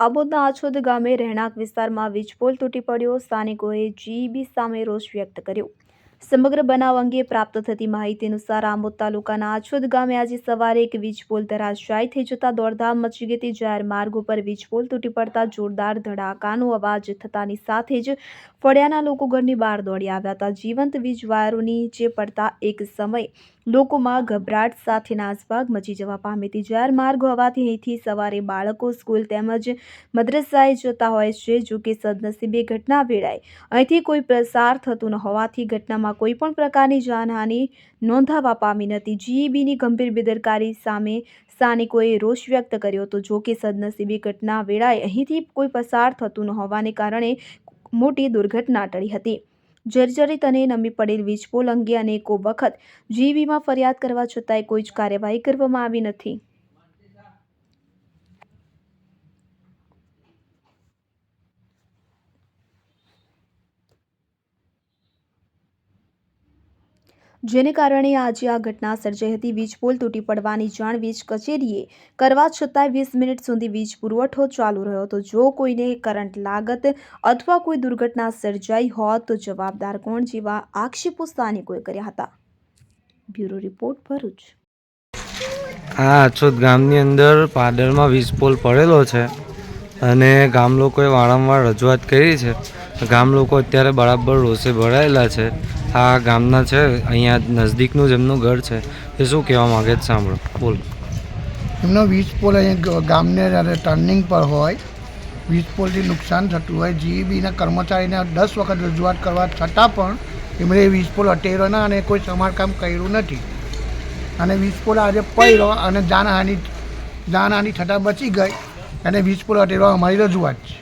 આબોદના આછોદ ગામે રહેણાંક વિસ્તારમાં વીજપોલ તૂટી પડ્યો. સ્થાનિકોએ જીઈબી સામે રોષ વ્યક્ત કર્યો. સમગ્ર બનાવ અંગે પ્રાપ્ત થતી માહિતી અનુસાર આમોદ તાલુકાના આછોદ ગામે આજે સવારે એક વીજપોલ ધરાશાયી થઈ જતા દોડધામ મચી ગઈ જાહેર માર્ગ ઉપર વીજપોલ તૂટી પડતા જોરદાર ધડાકાનો અવાજ થતાની સાથે જ ફળિયાના લોકો ઘરની બહાર દોડી આવ્યા હતા. જીવંત વીજ વાયરોની નીચે પડતા એક સમય લોકોમાં ગભરાટ સાથે નાસભાગ મચી જવા પામી હતી. જાહેર માર્ગ હોવાથી અહીંથી સવારે બાળકો, સ્કૂલ તેમજ મદ્રસાએ જતા હોય છે, જો કે સદનસીબે ઘટના વેળાએ અહીંથી કોઈ પ્રસાર થતું ન હોવાથી ઘટનામાં કોઈ પણ પ્રકારની જાનહાનિ નોંધાવા પામી નથી જીઈબીની ગંભીર બેદરકારી સામે સ્થાનિકોએ રોષ વ્યક્ત કર્યો હતો. જો કે સદનસીબે ઘટના વેળાએ અહીંથી કોઈ પસાર થતું ન હોવાને કારણે મોટી દુર્ઘટના ટળી હતી. જર્જરિત અને નમી પડેલ વીજપોલ અંગે અનેકો વખત જીઈબીમાં ફરિયાદ કરવા છતાંય કોઈ જ કાર્યવાહી કરવામાં આવી નથી. જેને કારણે આજે આ ઘટના સર્જાઈ હતી. વીજ પોલ તૂટી પડવાની જાણ વીજ કચેરીએ કરવા છતાંય વીસ મિનિટ સુધી વીજ પુરવઠો ચાલુ રહ્યો હતો. જો કોઈને કરંટ લાગત અથવા કોઈ દુર્ઘટના સર્જાઈ હોત તો જવાબદાર કોણ જેવા આક્ષેપો સ્થાનિકોએ કર્યા હતા. Bureau report, Bharuch. આ અછોદ ગામની અંદર પાદરમાં વીજ પોલ પડેલો છે અને ગામ લોકોએ વારંવાર રજૂઆત કરી છે. ગામ લોકો અત્યારે બરાબર રોષે ભરાયેલા છે. આ ગામના છે, અહીંયા નજદીકનું જ એમનું ઘર છે. એ શું કહેવા માગે છે સાંભળો, બોલ. એમનો વીજ પોલ અહીંયા ગામને ટર્નિંગ પર હોય, વીજ પોલથી નુકસાન થતું હોય, જીઈબીના કર્મચારીને દસ વખત રજૂઆત કરવા છતાં પણ એમણે વીજ પોલ હટેરો ના અને કોઈ સમારકામ કર્યું નથી. અને વીજ પોલ આજે પડ્યો અને જાનહાનિ જાનહાનિ થતાં બચી ગઈ અને વીજ પોલ અટેરવા અમારી રજૂઆત છે.